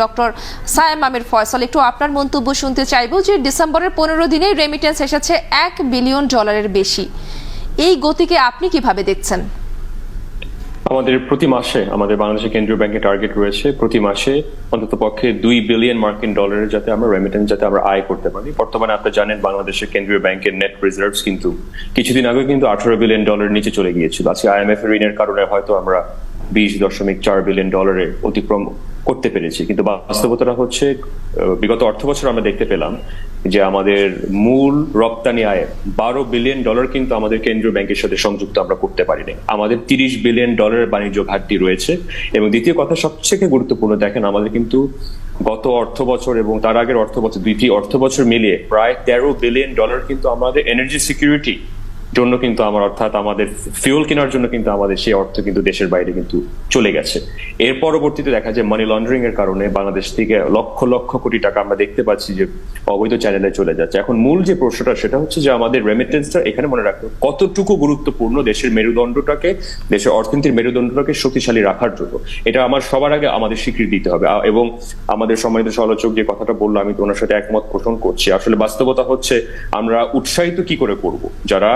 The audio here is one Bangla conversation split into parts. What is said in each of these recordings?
ডক্টর সায়েম আমির ফয়সাল, একটু আপনার মন্তব্য শুনতে চাইব যে ডিসেম্বরের পনেরো দিনে রেমিটেন্স এসেছে এক বিলিয়ন ডলারের বেশি। এই গতিকে আপনি কীভাবে দেখছেন? আমাদের প্রতি মাসে আমাদের বাংলাদেশের কেন্দ্রীয় ব্যাংকের টার্গেট রয়েছে। প্রতি মাসে অন্তত পক্ষে দুই বিলিয়ন মার্কিন ডলারের যাতে আমরা রেমিটেন্স যাতে আমরা আয় করতে পারি। বর্তমানে আপনি জানেন বাংলাদেশের কেন্দ্রীয় ব্যাংকের নেট রিজার্ভস কিন্তু কিছুদিন আগে কিন্তু আঠারো বিলিয়ন ডলার নিচে চলে গিয়েছিল। আজকে আইএমএফ এর ঋণের কারণে হয়তো আমরা বিশ দশমিক চার বিলিয়ন ডলারে অতিক্রম করতে পেরেছি। কিন্তু বাস্তবতাটা হচ্ছে বিগত অর্থ বছর আমরা দেখতে পেলাম যে আমাদের মূল রপ্তানি আয়ের বারো বিলিয়ন ডলার কিন্তু আমাদের কেন্দ্রীয় ব্যাংকের সাথে সংযুক্ত আমরা করতে পারিনি। আমাদের তিরিশ বিলিয়ন ডলারের বাণিজ্য ঘাটতি রয়েছে। এবং দ্বিতীয় কথা সবথেকে গুরুত্বপূর্ণ, দেখেন আমাদের কিন্তু গত অর্থ বছর এবং তার আগের অর্থ বছর, দুইটি অর্থ বছর মিলিয়ে প্রায় তেরো বিলিয়ন ডলার কিন্তু আমাদের এনার্জি সিকিউরিটি জন্য কিন্তু আমার, অর্থাৎ আমাদের ফিউল কেনার জন্য কিন্তু আমাদের সেই অর্থ কিন্তু দেশের বাইরে কিন্তু চলে গেছে। এর পরবর্তীতে দেখা যায় মানি লন্ডারিং এর কারণে বাংলাদেশ থেকে লক্ষ লক্ষ কোটি টাকা আমরা দেখতে পাচ্ছি যে অবৈধ চ্যানেলে চলে যাচ্ছে। এখন মূল যে প্রশ্নটা, সেটা হচ্ছে যে আমাদের রেমিটেন্সটা এখানে মনে রাখতে কতটুকু গুরুত্বপূর্ণ দেশের মেরুদণ্ডটাকে, দেশের অর্থনীতির মেরুদণ্ডটাকে শক্তিশালী রাখার জন্য? এটা আমার সবার আগে আমাদের স্বীকৃতি দিতে হবে। এবং আমাদের সম্মানিত সমালোচক যে কথাটা বলল, আমি তো ওনার সাথে একমত পোষণ করছি। আসলে বাস্তবতা হচ্ছে আমরা উৎসাহিত কি করে করব? যারা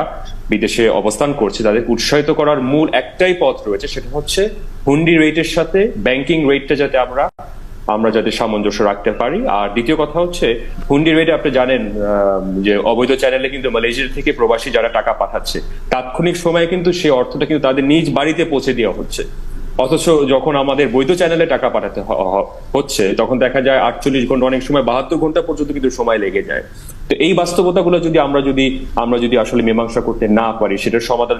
বিদেশে অবস্থান করছে, তাদের উৎসাহিত করার মূল একটাই পথ রয়েছে, সেটা হচ্ছে হুন্ডি রেটের সাথে ব্যাংকিং রেটটা যাতে আমরা আমরা যাতে সামঞ্জস্য রাখতে পারি। আর দ্বিতীয় কথা হচ্ছে, হুন্ডি রেটে আপনি জানেন যে অবৈধ চ্যানেলে কিন্তু মালয়েশিয়া থেকে প্রবাসী যারা টাকা পাঠাচ্ছে, তাৎক্ষণিক সময়ে কিন্তু সেই অর্থটা কিন্তু তাদের নিজ বাড়িতে পৌঁছে দেওয়া হচ্ছে। অথচ যখন আমাদের বৈধ চ্যানেলে টাকা পাঠাতে হচ্ছে, তখন দেখা যায় আটচল্লিশ ঘণ্টা, অনেক সময় বাহাত্তর ঘণ্টা পর্যন্ত কিন্তু সময় লেগে যায়। তো এই বাস্তবতাগুলো যদি আমরা যদি আমরা যদি আসলে মীমাংসা করতে না পারি, সেটার সমাধান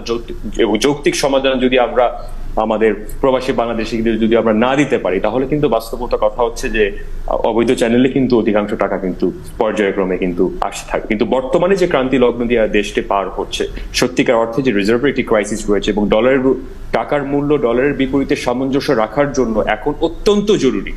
যৌক্তিক সমাধান যদি আমরা আমাদের প্রবাসী বাংলাদেশিদের যদি আমরা না দিতে পারি, তাহলে কিন্তু বাস্তবতা কথা হচ্ছে যে, অবৈধ চ্যানেলে কিন্তু অধিকাংশ টাকা কিন্তু পর্যায়ক্রমে কিন্তু আসতে থাকে। কিন্তু বর্তমানে যে ক্রান্তি লগ্ন দিয়ে দেশটি পার হচ্ছে, সত্যিকার অর্থে যে রিজার্ভের একটি ক্রাইসিস রয়েছে এবং ডলারের টাকার মূল্য ডলারের বিপরীতে সামঞ্জস্য রাখার জন্য এখন অত্যন্ত জরুরি।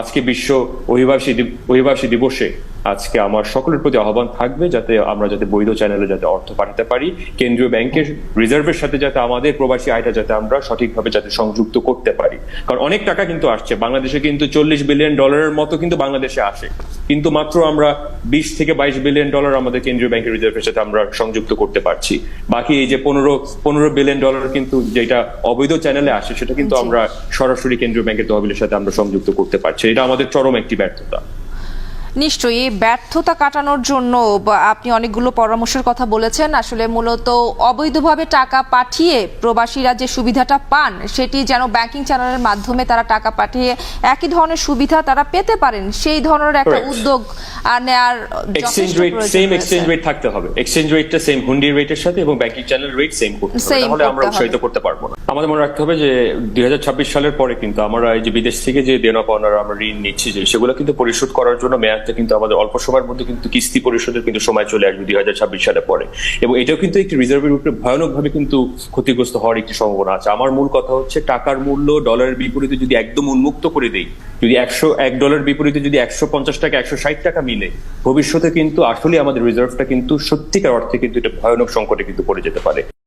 আজকে বিশ্ব অভিবাসী অভিবাসী দিবসে আজকে আমার সকলের প্রতি আহ্বান থাকবে যাতে আমরা যাতে বৈধ চ্যানেলে যাতে অর্থ পাঠাতে পারি কেন্দ্রীয় ব্যাংকের রিজার্ভের সাথে যাতে আমাদের প্রবাসী আয়টা যাতে আমরা সঠিকভাবে যাতে সংযুক্ত করতে পারি। কারণ অনেক টাকা কিন্তু আসছে বাংলাদেশে কিন্তু চল্লিশ বিলিয়ন ডলারের মতো কিন্তু বাংলাদেশে আসে। কিন্তু মাত্র আমরা বিশ থেকে বাইশ বিলিয়ন ডলার আমাদের কেন্দ্রীয় ব্যাংকের রিজার্ভের সাথে আমরা সংযুক্ত করতে পারছি। বাকি এই যে পনেরো পনেরো বিলিয়ন ডলার কিন্তু যেটা অবৈধ চ্যানেলে আসে সেটা কিন্তু আমরা সরাসরি কেন্দ্রীয় ব্যাংকের তহবিলের সাথে আমরা সংযুক্ত করতে পারছি। এটা আমাদের চরম একটি ব্যর্থতা। নিশ্চয়ই ব্যর্থতা কাটানোর জন্য আপনি অনেকগুলো পরামর্শের কথা বলেছেন। আসলে মূলত অবৈধভাবে টাকা পাঠিয়ে প্রবাসীরা যে সুবিধাটা পান সেটি যেন ব্যাংকিং চ্যানেলের মাধ্যমে তারা টাকা পাঠিয়ে একই ধরনের সুবিধা তারা পেতে পারেন সেই ধরনের একটা উদ্যোগ নেয়ার exchange rate same exchange rate থাকতে হবে। এক্সচেঞ্জ রেটটা সেম হুন্ডি রেটের সাথে এবং ব্যাংকিং চ্যানেল রেট সেম করতে হবে। তাহলে আমরা উৎসাহিত করতে পারব না। আমাদের মনে রাখতে হবে যে দুই হাজার ছাব্বিশ সালের পরে কিন্তু আমরা এই যে বিদেশ থেকে যে দেনা পাওনার আমরা ঋণ নিচ্ছি যে সেগুলো কিন্তু পরিশোধ করার জন্য মেয়াদটা কিন্তু আমাদের অল্প সময়ের মধ্যে কিন্তু কিস্তি পরিশোধের কিন্তু সময় চলে আসবে দুই হাজার ছাব্বিশ সালে পরে। এবং এটাও কিন্তু একটি রিজার্ভের উপরে ভয়ানকভাবে কিন্তু ক্ষতিগ্রস্ত হওয়ার একটি সম্ভাবনা আছে। আমার মূল কথা হচ্ছে টাকার মূল্য ডলারের বিপরীতে যদি একদম উন্মুক্ত করে দেই, যদি একশো, এক ডলার বিপরীতে যদি একশো পঞ্চাশ টাকা, একশো ষাট টাকা মিলে, ভবিষ্যতে কিন্তু আসলে আমাদের রিজার্ভটা কিন্তু সত্যিকার অর্থে কিন্তু এটা ভয়ানক সংকটে কিন্তু পড়ে যেতে পারে।